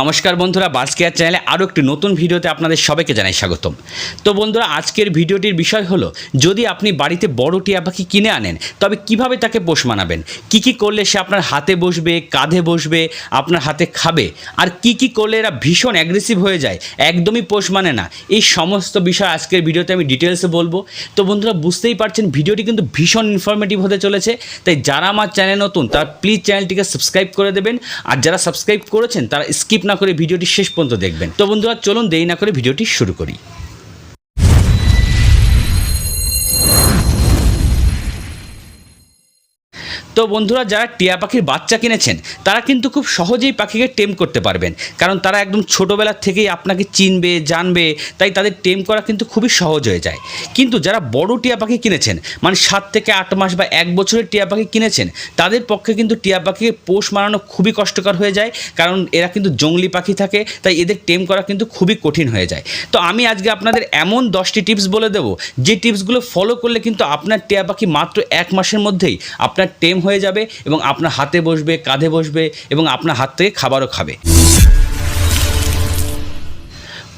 নমস্কার বন্ধুরা বাস কেয়ার চ্যানেলে আরও একটি নতুন ভিডিওতে আপনাদের সবাইকে জানাই স্বাগতম। তো বন্ধুরা, আজকের ভিডিওটির বিষয় হলো, যদি আপনি বাড়িতে বড় টিয়া পাখি কিনে আনেন, তবে কীভাবে তাকে পোষ মানাবেন? কী কী করলে সে আপনার হাতে বসবে, কাঁধে বসবে, আপনার হাতে খাবে? আর কি কি করলে এরা ভীষণ অ্যাগ্রেসিভ হয়ে যায়, একদমই পোষ মানে না? এই সমস্ত বিষয় আজকের ভিডিওতে আমি ডিটেলসে বলব। তো বন্ধুরা, বুঝতেই পারছেন, ভিডিওটি কিন্তু ভীষণ ইনফরমেটিভ হতে চলেছে। তাই যারা আমার চ্যানেল নতুন, তারা প্লিজ চ্যানেলটিকে সাবস্ক্রাইব করে দেবেন। আর যারা সাবস্ক্রাইব করেছেন, তারা স্কিপ না করে ভিডিওটি শেষ পর্যন্ত দেখবেন। তো বন্ধুরা, চলুন দেরি না করে ভিডিওটি শুরু করি। তো বন্ধুরা, যারা টিয়া পাখির বাচ্চা কিনেছেন, তারা কিন্তু খুব সহজেই পাখিকে টেম করতে পারবেন। কারণ তারা একদম ছোটোবেলার থেকেই আপনাকে চিনবে, জানবে, তাই তাদের টেম করা কিন্তু খুবই সহজ হয়ে যায়। কিন্তু যারা বড় টিয়া পাখি কিনেছেন মানে সাত থেকে আট মাস বা এক বছরের টিয়া পাখি কিনেছেন, তাদের পক্ষে কিন্তু টিয়া পাখিকে পোষ মানানো খুবই কষ্টকর হয়ে যায়। কারণ এরা কিন্তু জঙ্গলি পাখি থাকে, তাই এদের টেম করা কিন্তু খুবই কঠিন হয়ে যায়। তো আমি আজকে আপনাদের এমন দশটি টিপস বলে দেবো, যে টিপসগুলো ফলো করলে কিন্তু আপনার টিয়া পাখি মাত্র এক মাসের মধ্যেই আপনার টেম হয়ে যাবে এবং আপনার হাতে বসবে, কাঁধে বসবে এবং আপনার হাত থেকে খাবারও খাবে।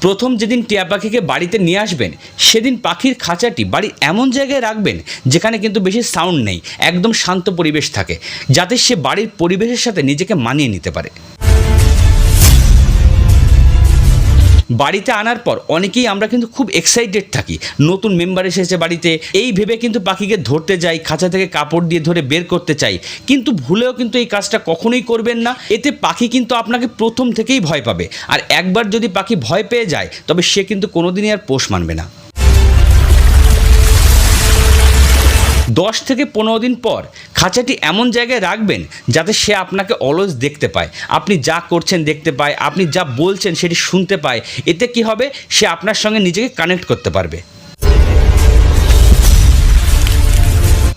প্রথম যেদিন টিয়া পাখিকে বাড়িতে নিয়ে আসবেন, সেদিন পাখির খাঁচাটি বাড়ির এমন জায়গায় রাখবেন যেখানে কিন্তু বেশি সাউন্ড নেই, একদম শান্ত পরিবেশ থাকে, যাতে সে বাড়ির পরিবেশের সাথে নিজেকে মানিয়ে নিতে পারে। বাড়িতে আনার পর অনেকেই আমরা কিন্তু খুব এক্সাইটেড থাকি। নতুন মেম্বার এসেছে বাড়িতে, এই ভেবে কিন্তু পাখিকে ধরতে যাই, খাঁচা থেকে কাপড় দিয়ে ধরে বের করতে চাই। কিন্তু ভুলেও কিন্তু এই কাজটা কখনোই করবেন না। এতে পাখি কিন্তু আপনাকে প্রথম থেকেই ভয় পাবে। আর একবার যদি পাখি ভয় পেয়ে যায়, তবে সে কিন্তু কোনোদিনই আর পোষ মানবে না। দশ থেকে পনেরো দিন পর খাঁচাটি এমন জায়গায় রাখবেন যাতে সে আপনাকে অলস দেখতে পায়। আপনি যা করছেন দেখতে পায়, আপনি যা বলছেন সেটি শুনতে পায়। এতে কি হবে? সে আপনার সঙ্গে নিজেকে কানেক্ট করতে পারবে।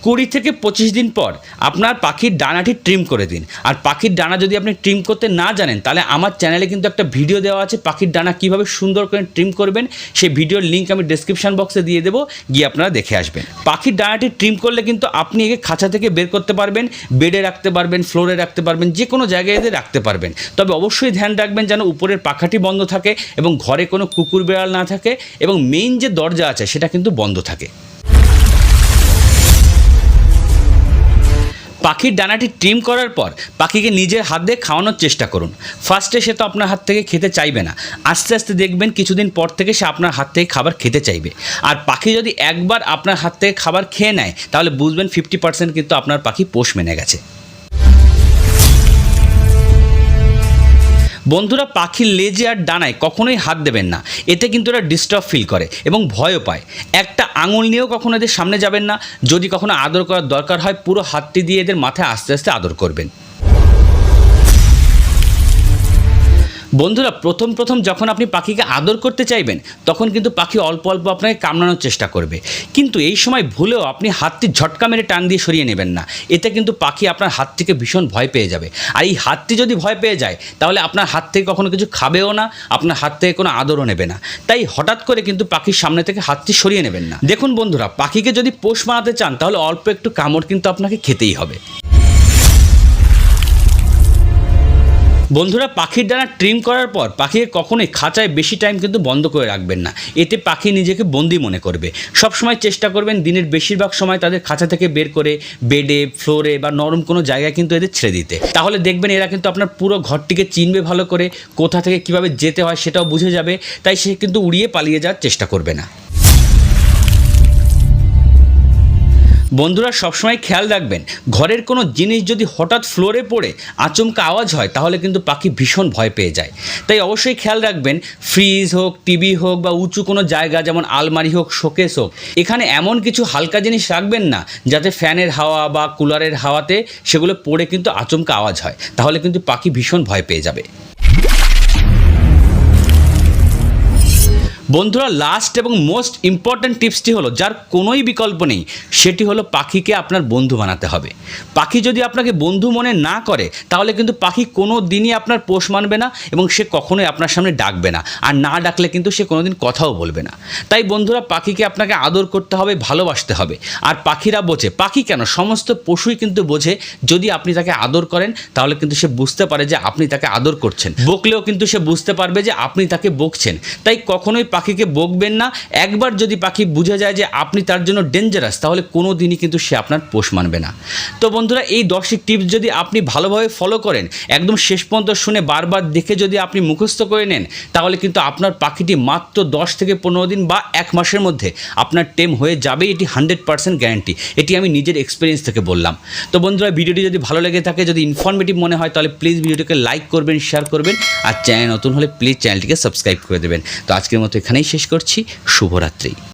কুড়ি থেকে পঁচিশ দিন পর আপনার পাখির ডানাটি ট্রিম করে দিন। আর পাখির ডানা যদি আপনি ট্রিম করতে না জানেন, তাহলে আমার চ্যানেলে কিন্তু একটা ভিডিও দেওয়া আছে পাখির ডানা কীভাবে সুন্দর করে ট্রিম করবেন। সেই ভিডিওর লিঙ্ক আমি ডিসক্রিপশন বক্সে দিয়ে দেবো, গিয়ে আপনারা দেখে আসবেন। পাখির ডানাটি ট্রিম করলে কিন্তু আপনি একে খাঁচা থেকে বের করতে পারবেন বেডে রাখতে পারবেন ফ্লোরে রাখতে পারবেন, যে কোনো জায়গায় এদের রাখতে পারবেন। তবে অবশ্যই ধ্যান রাখবেন যেন উপরের পাখাটি বন্ধ থাকে এবং ঘরে কোনো কুকুর বেড়াল না থাকে এবং মেইন যে দরজা আছে সেটা কিন্তু বন্ধ থাকে। পাখির ডানাটি ট্রিম করার পর পাখিকে নিজের হাত দিয়ে খাওয়ানোর চেষ্টা করুন। ফার্স্টে সে তো আপনার হাত থেকে খেতে চাইবে না। আস্তে আস্তে দেখবেন কিছুদিন পর থেকে সে আপনার হাত থেকে খাবার খেতে চাইবে। আর পাখি যদি একবার আপনার হাত থেকে খাবার খেয়ে নেয়, তাহলে বুঝবেন ফিফটি পার্সেন্ট কিন্তু আপনার পাখি পোষ মেনে গেছে। বন্ধুরা পাখির লেজে আর ডানায় কখনোই হাত দেবেন না। এতে কিন্তু এরা ডিস্টার্ব ফিল করে এবং ভয়ও পায়। একটা আঙুল নিয়েও কখনো এদের সামনে যাবেন না। যদি কখনো আদর করার দরকার হয়, পুরো হাতটি দিয়ে এদের মাথায় আস্তে আস্তে আদর করবেন। বন্ধুরা, প্রথম প্রথম যখন আপনি পাখিকে আদর করতে চাইবেন, তখন কিন্তু পাখি অল্প অল্প আপনাকে কামড়ানোর চেষ্টা করবে। কিন্তু এই সময় ভুলেও আপনি হাতটি ঝটকা মেরে টান দিয়ে সরিয়ে নেবেন না। এতে কিন্তু পাখি আপনার হাত থেকে ভীষণ ভয় পেয়ে যাবে। আর এই হাতটি যদি ভয় পেয়ে যায়, তাহলে আপনার হাত থেকে কখনো কিছু খাবেও না, আপনার হাত থেকে কোনো আদরও নেবে না। তাই হঠাৎ করে কিন্তু পাখির সামনে থেকে হাতটি সরিয়ে নেবেন না। দেখুন বন্ধুরা, পাখিকে যদি পোষ মানাতে চান, তাহলে অল্প একটু কামড় কিন্তু আপনাকে খেতেই হবে। বন্ধুরা, পাখির ডানা ট্রিম করার পর পাখিকে কখনোই খাঁচায় বেশি টাইম কিন্তু বন্ধ করে রাখবেন না। এতে পাখি নিজেকে বন্দি মনে করবে। সবসময় চেষ্টা করবেন দিনের বেশিরভাগ সময় তাদের খাঁচা থেকে বের করে বেডে, ফ্লোরে বা নরম কোনো জায়গায় কিন্তু এদের ছেড়ে দিতে। তাহলে দেখবেন এরা কিন্তু আপনার পুরো ঘরটিকে চিনবে ভালো করে, কোথা থেকে কীভাবে যেতে হয় সেটাও বুঝে যাবে, তাই সে কিন্তু উড়িয়ে পালিয়ে যাওয়ার চেষ্টা করবে না। বন্ধুরা সবসময় খেয়াল রাখবেন, ঘরের কোনো জিনিস যদি হঠাৎ ফ্লোরে পড়ে, আচমকা আওয়াজ হয়, তাহলে কিন্তু পাখি ভীষণ ভয় পেয়ে যায়। তাই অবশ্যই খেয়াল রাখবেন ফ্রিজ হোক টিভি হোক বা উঁচু কোনো জায়গা, যেমন আলমারি হোক শোকেস হোক, এখানে এমন কিছু হালকা জিনিস রাখবেন না, যাতে ফ্যানের হাওয়া বা কুলারের হাওয়াতে সেগুলো পড়ে কিন্তু আচমকা আওয়াজ হয়, তাহলে কিন্তু পাখি ভীষণ ভয় পেয়ে যাবে। বন্ধুরা লাস্ট এবং মোস্ট ইম্পর্ট্যান্ট টিপসটি হলো, যার কোনোই বিকল্প নেই, সেটি হলো পাখিকে আপনার বন্ধু বানাতে হবে। পাখি যদি আপনাকে বন্ধু মনে না করে, তাহলে কিন্তু পাখি কোনো দিনই আপনার পোষ মানবে না এবং সে কখনোই আপনার সামনে ডাকবে না। আর না ডাকলে কিন্তু সে কোনোদিন কথাও বলবে না। তাই বন্ধুরা, পাখিকে আপনাকে আদর করতে হবে, ভালোবাসতে হবে। আর পাখিরা বোঝে, পাখি কেন? সমস্ত পশুই কিন্তু বোঝে, যদি আপনি তাকে আদর করেন, তাহলে কিন্তু সে বুঝতে পারে যে আপনি তাকে আদর করছেন। বকলেও কিন্তু সে বুঝতে পারবে যে আপনি তাকে বকছেন। তাই কখনোই পাখিকে বকবেন না। একবার যদি পাখি বুঝে যায় যে আপনি তার জন্য ডেঞ্জারাস তাহলে কোনো দিনই কিন্তু সে আপনার পোষ মানবে না। তো বন্ধুরা, এই দশটি টিপস যদি আপনি ভালোভাবে ফলো করেন, একদম শেষ পর্যন্ত শুনে বারবার দেখে যদি আপনি মুখস্থ করে নেন, তাহলে কিন্তু আপনার পাখিটি মাত্র দশ থেকে পনেরো দিন বা এক মাসের মধ্যে আপনার টেম হয়ে যাবে। এটি হান্ড্রেড পার্সেন্ট গ্যারান্টি এটি আমি নিজের এক্সপিরিয়েন্স থেকে বললাম। তো বন্ধুরা, ভিডিওটি যদি ভালো লেগে থাকে, যদি ইনফরমেটিভ মনে হয়, তাহলে প্লিজ ভিডিওটিকে লাইক করবেন শেয়ার করবেন, আর চ্যানেল নতুন হলে প্লিজ চ্যানেলটিকে সাবস্ক্রাইব করে দেবেন। তো আজকের মতো এখানেই শেষ করছি। শুভরাত্রি।